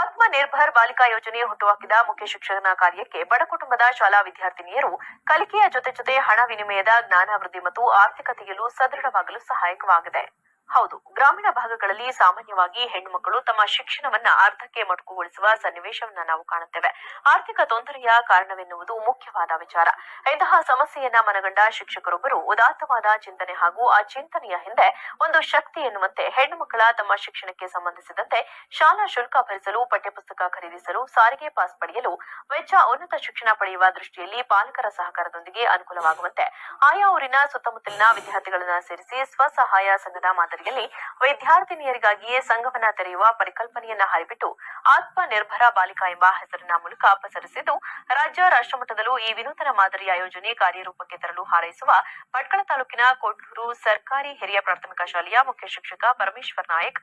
ಆತ್ಮನಿರ್ಭರ್ ಬಾಲಿಕಾ ಯೋಜನೆ ಹುಟ್ಟುಹಾಕಿದ ಮುಖ್ಯ ಶಿಕ್ಷಣ ಕಾರ್ಯಕ್ಕೆ ಬಡ ಕುಟುಂಬದ ಶಾಲಾ ವಿದ್ಯಾರ್ಥಿನಿಯರು ಕಲಿಕೆಯ ಜೊತೆ ಜೊತೆ ಹಣ ವಿನಿಮಯದ ಜ್ಞಾನಾಭಿವೃದ್ಧಿ ಮತ್ತು ಆರ್ಥಿಕತೆಯಲ್ಲೂ ಸದೃಢವಾಗಲು ಸಹಾಯಕವಾಗಿದೆ. ಹೌದು. ಗ್ರಾಮೀಣ ಭಾಗಗಳಲ್ಲಿ ಸಾಮಾನ್ಯವಾಗಿ ಹೆಣ್ಣುಮಕ್ಕಳು ತಮ್ಮ ಶಿಕ್ಷಣವನ್ನ ಅರ್ಧಕ್ಕೆ ಮೊಟಕುಗೊಳಿಸುವ ಸನ್ನಿವೇಶವನ್ನ ನಾವು ಕಾಣುತ್ತೇವೆ. ಆರ್ಥಿಕ ತೊಂದರೆಯ ಕಾರಣವೆನ್ನುವುದು ಮುಖ್ಯವಾದ ವಿಚಾರ. ಇಂತಹ ಸಮಸ್ಯೆಯನ್ನ ಮನಗಂಡ ಶಿಕ್ಷಕರೊಬ್ಬರು ಉದಾತ್ತವಾದ ಚಿಂತನೆ ಹಾಗೂ ಆ ಚಿಂತನೆಯ ಹಿಂದೆ ಒಂದು ಶಕ್ತಿ ಎನ್ನುವಂತೆ ಹೆಣ್ಣುಮಕ್ಕಳ ತಮ್ಮ ಶಿಕ್ಷಣಕ್ಕೆ ಸಂಬಂಧಿಸಿದಂತೆ ಶಾಲಾ ಶುಲ್ಕ ಭರಿಸಲು, ಪಠ್ಯಪುಸ್ತಕ ಖರೀದಿಸಲು, ಸಾರಿಗೆ ಪಾಸ್ ಪಡೆಯಲು, ವೆಚ್ಚ ಉನ್ನತ ಶಿಕ್ಷಣ ಪಡೆಯುವ ದೃಷ್ಟಿಯಲ್ಲಿ ಪಾಲಕರ ಸಹಕಾರದೊಂದಿಗೆ ಅನುಕೂಲವಾಗುವಂತೆ ಆಯಾ ಊರಿನ ಸುತ್ತಮುತ್ತಲಿನ ವಿದ್ಯಾರ್ಥಿಗಳನ್ನ ಸೇರಿಸಿ ಸ್ವಸಹಾಯ ಸಂಘದ ಮಾದರಿಯಲ್ಲಿ ವಿದ್ಯಾರ್ಥಿನಿಯರಿಗಾಗಿಯೇ ಸಂಘವನ ತೆರೆಯುವ ಪರಿಕಲ್ಪನೆಯನ್ನ ಹರಿಬಿಟ್ಟು ಆತ್ಮ ನಿರ್ಭರ ಬಾಲಿಕಾ ಎಂಬ ಹೆಸರಿನ ಮೂಲಕ ಪಸರಿಸಿದ್ದು, ರಾಜ್ಯ ರಾಷ್ಟ್ರಮಟ್ಟದಲ್ಲೂ ಈ ವಿನೂತನ ಮಾದರಿಯ ಆಯೋಜನೆ ಕಾರ್ಯರೂಪಕ್ಕೆ ತರಲು ಹಾರೈಸುವ ಭಟ್ಕಳ ತಾಲೂಕಿನ ಕೊಡ್ಲೂರು ಸರ್ಕಾರಿ ಹಿರಿಯ ಪ್ರಾಥಮಿಕ ಶಾಲೆಯ ಮುಖ್ಯ ಶಿಕ್ಷಕ ಪರಮೇಶ್ವರ್ ನಾಯಕ್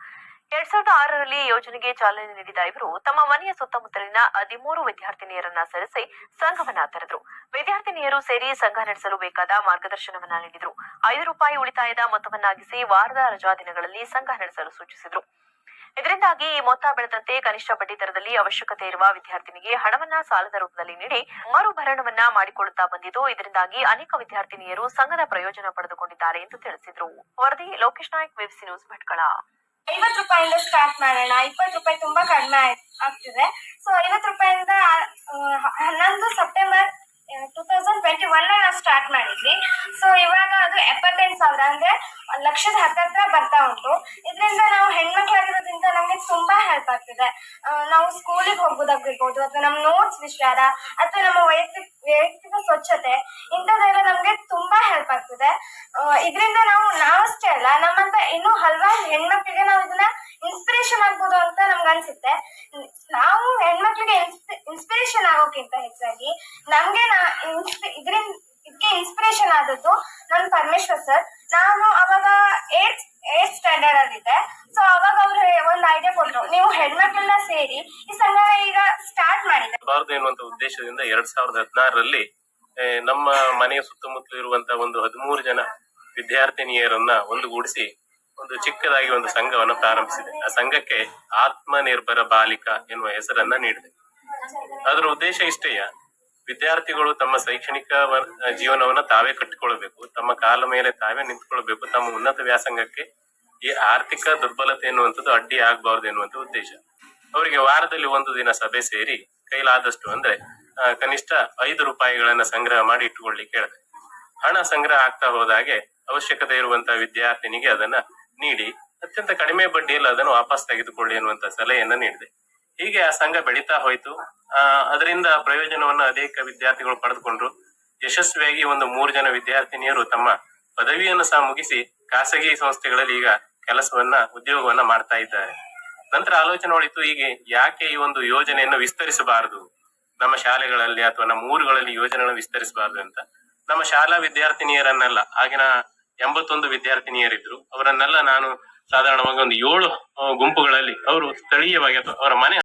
ಎರಡ್ ಸಾವಿರದ ಆರರಲ್ಲಿ ಯೋಜನೆಗೆ ಚಾಲನೆ ನೀಡಿದ ಇವರು ತಮ್ಮ ಮನೆಯ ಸುತ್ತಮುತ್ತಲಿನ ಹದಿಮೂರು ವಿದ್ಯಾರ್ಥಿನಿಯರನ್ನ ಸೇರಿಸಿ ಸಂಘವನ್ನ ತೆರೆದರು. ವಿದ್ಯಾರ್ಥಿನಿಯರು ಸೇರಿ ಸಂಘ ನಡೆಸಲು ಬೇಕಾದ ಮಾರ್ಗದರ್ಶನವನ್ನ ನೀಡಿದರು. ಐದು ರೂಪಾಯಿ ಉಳಿತಾಯದ ಮೊತ್ತವನ್ನಾಗಿಸಿ ವಾರದ ರಜಾ ದಿನಗಳಲ್ಲಿ ಸಂಘ ನಡೆಸಲು ಸೂಚಿಸಿದರು. ಇದರಿಂದಾಗಿ ಈ ಮೊತ್ತ ಬೆಳೆದಂತೆ ಕನಿಷ್ಠ ಬಡ್ಡಿ ದರದಲ್ಲಿ ಅವಶ್ಯಕತೆ ಇರುವ ವಿದ್ಯಾರ್ಥಿನಿಗೆ ಹಣವನ್ನ ಸಾಲದ ರೂಪದಲ್ಲಿ ನೀಡಿ ಮರುಭರಣವನ್ನ ಮಾಡಿಕೊಳ್ಳುತ್ತಾ ಬಂದಿದ್ದು, ಇದರಿಂದಾಗಿ ಅನೇಕ ವಿದ್ಯಾರ್ಥಿನಿಯರು ಸಂಘದ ಪ್ರಯೋಜನ ಪಡೆದುಕೊಂಡಿದ್ದಾರೆ ಎಂದು ತಿಳಿಸಿದರು. ವರದಿ ಲೋಕೇಶ್ ನಾಯಕ್ ವೆಬ್ಸಿ ನ್ಯೂಸ್ ಭಟ್ಕಳ. ಐವತ್ತು ರೂಪಾಯಿಂದ ಸ್ಟಾರ್ಟ್ ಮಾಡೋಣ. ಇಪ್ಪತ್ತು ರೂಪಾಯಿ ತುಂಬಾ ಕಡಿಮೆ ಆಗ್- ಆಗ್ತಿದೆ. ಸೊ ಐವತ್ತು ರೂಪಾಯಿಂದ ಹನ್ನೊಂದು September two thousand twenty one ನಾವು ಸ್ಟಾರ್ಟ್ ಮಾಡಿದ್ವಿ. ಸೊ ಇವಾಗ ಅದು ಎಪ್ಪತ್ತೆಂಟು ಸಾವಿರ. ಅಂದ್ರೆ ಲಕ್ಷದ ಹತ್ತತ್ರ ಬರ್ತಾ ಉಂಟು. ಇದರಿಂದ ನಾವು ಹೆಣ್ಮಕ್ಳಾಗಿರೋದ್ರಿಂದ ನಮಗೆ ತುಂಬಾ ಹೆಲ್ಪ್ ಆಗ್ತಿದೆ. ನಾವು ಸ್ಕೂಲಿಗೆ ಹೋಗೋದಾಗಿರ್ಬೋದು ಅಥವಾ ನಮ್ಮ ನೋಟ್ಸ್ ವಿಚಾರ, ಅಥವಾ ನಮ್ಮ ವೈಯಕ್ತಿಕ ವೈಯಕ್ತಿಕ ಸ್ವಚ್ಛತೆ, ಇಂಥದ್ದೆಲ್ಲ ನಮಗೆ ತುಂಬಾ ಹೆಲ್ಪ್ ಆಗ್ತಿದೆ. ಇದರಿಂದ ನಾವು ನಾವಷ್ಟೇ ಅಲ್ಲ, ನಮ್ಮಂತ ಇನ್ನೂ ಹಲವಾರು ಹೆಣ್ಮಕ್ಳಿಗೆ ನಾವು ಇದನ್ನ ಇನ್ಸ್ಪಿರೇಷನ್ ಆಗ್ಬೋದು ಅಂತ ನಮ್ಗೆ ಅನ್ಸುತ್ತೆ. ನಾವು ಹೆಣ್ಮಕ್ಳಿಗೆ ಇನ್ಸ್ಪಿರೇಷನ್ ಆಗೋಕ್ಕಿಂತ ಹೆಚ್ಚಾಗಿ ನಮ್ಗೆ ಇದರಿಂದ ಇದಕ್ಕೆ ಇನ್ಸ್ಪಿರೇಷನ್ ಆದದ್ದು ನನ್ನ ಪರಮೇಶ್ವರ್ ಸರ್. ನಾನು ಅವಾಗ ಏಟ್ ಏಟ್ ಸ್ಟ್ಯಾಂಡರ್ಡ್ ಅಲ್ಲಿದ್ದೆ ಸೊ ಅವಾಗ ಅವರು ಒಂದು ಐಡಿಯಾ ಕೊಟ್ಟರು ನೀವು ಹೆಣ್ಮಕ್ಳನ್ನ ಸೇರಿ ಈ ಸಂಘ ಈಗ ಸ್ಟಾರ್ಟ್ ಮಾಡಿದೆ. ಎನ್ನುವಂತ ಉದ್ದೇಶದಿಂದ ಎರಡ್ ಸಾವಿರದ ಹದಿನಾರರಲ್ಲಿ ನಮ್ಮ ಮನೆಯ ಸುತ್ತಮುತ್ತಲು ಇರುವಂತಹ ಒಂದು ಹದಿಮೂರು ಜನ ವಿದ್ಯಾರ್ಥಿನಿಯರನ್ನ ಒಂದುಗೂಡಿಸಿ ಒಂದು ಚಿಕ್ಕದಾಗಿ ಒಂದು ಸಂಘವನ್ನು ಪ್ರಾರಂಭಿಸಿದೆ. ಆ ಸಂಘಕ್ಕೆ ಆತ್ಮನಿರ್ಭರ ಬಾಲಿಕಾ ಎನ್ನುವ ಹೆಸರನ್ನ ನೀಡಿದೆ. ಅದರ ಉದ್ದೇಶ ಇಷ್ಟೇಯ ವಿದ್ಯಾರ್ಥಿಗಳು ತಮ್ಮ ಶೈಕ್ಷಣಿಕ ಜೀವನವನ್ನ ತಾವೇ ಕಟ್ಟಿಕೊಳ್ಳಬೇಕು, ತಮ್ಮ ಕಾಲ ಮೇಲೆ ತಾವೇ ನಿಂತ್ಕೊಳ್ಬೇಕು, ತಮ್ಮ ಉನ್ನತ ವ್ಯಾಸಂಗಕ್ಕೆ ಈ ಆರ್ಥಿಕ ದುರ್ಬಲತೆ ಎನ್ನುವಂಥದ್ದು ಅಡ್ಡಿ ಆಗಬಾರದು ಎನ್ನುವಂಥ ಉದ್ದೇಶ. ಅವರಿಗೆ ವಾರದಲ್ಲಿ ಒಂದು ದಿನ ಸಭೆ ಸೇರಿ ಕೈಲಾದಷ್ಟು ಅಂದ್ರೆ ಕನಿಷ್ಠ ಐದು ರೂಪಾಯಿಗಳನ್ನ ಸಂಗ್ರಹ ಮಾಡಿ ಇಟ್ಟುಕೊಳ್ಳಿ ಕೇಳಿದೆ ಹಣ ಸಂಗ್ರಹ ಆಗ್ತಾ ಹೋದಾಗೆ ಅವಶ್ಯಕತೆ ಇರುವಂತಹ ವಿದ್ಯಾರ್ಥಿನಿಗೆ ಅದನ್ನ ನೀಡಿ, ಅತ್ಯಂತ ಕಡಿಮೆ ಬಡ್ಡಿಯಲ್ಲಿ ಅದನ್ನು ವಾಪಸ್ ತೆಗೆದುಕೊಳ್ಳಿ ಎನ್ನುವಂತ ಸಲಹೆಯನ್ನ ನೀಡಿದೆ. ಹೀಗೆ ಆ ಸಂಘ ಬೆಳೀತಾ ಹೋಯ್ತು. ಆ, ಅದರಿಂದ ಪ್ರಯೋಜನವನ್ನು ಅನೇಕ ವಿದ್ಯಾರ್ಥಿಗಳು ಪಡೆದುಕೊಂಡ್ರು. ಯಶಸ್ವಿಯಾಗಿ ಒಂದು ಮೂರು ಜನ ವಿದ್ಯಾರ್ಥಿನಿಯರು ತಮ್ಮ ಪದವಿಯನ್ನು ಸಹ ಮುಗಿಸಿ ಖಾಸಗಿ ಸಂಸ್ಥೆಗಳಲ್ಲಿ ಈಗ ಕೆಲಸವನ್ನ, ಉದ್ಯೋಗವನ್ನ ಮಾಡ್ತಾ ಇದ್ದಾರೆ. ನಂತರ ಆಲೋಚನೆ ಹೊಳಿತು ಹೀಗೆ ಯಾಕೆ ಈ ಒಂದು ಯೋಜನೆಯನ್ನು ವಿಸ್ತರಿಸಬಾರದು? ನಮ್ಮ ಶಾಲೆಗಳಲ್ಲಿ ಅಥವಾ ನಮ್ಮ ಊರುಗಳಲ್ಲಿ ಯೋಜನೆಗಳನ್ನು ವಿಸ್ತರಿಸಬಾರದು ಅಂತ. ನಮ್ಮ ಶಾಲಾ ವಿದ್ಯಾರ್ಥಿನಿಯರನ್ನಲ್ಲ, ಆಗಿನ ಎಂಬತ್ತೊಂದು ವಿದ್ಯಾರ್ಥಿನಿಯರಿದ್ರು. ಅವರನ್ನೆಲ್ಲ ನಾನು ಸಾಧಾರಣವಾಗಿ ಒಂದು ಏಳು ಗುಂಪುಗಳಲ್ಲಿ ಅವರು ಸ್ಥಳೀಯವಾಗಿ ಅಥವಾ ಅವರ ಮನೆ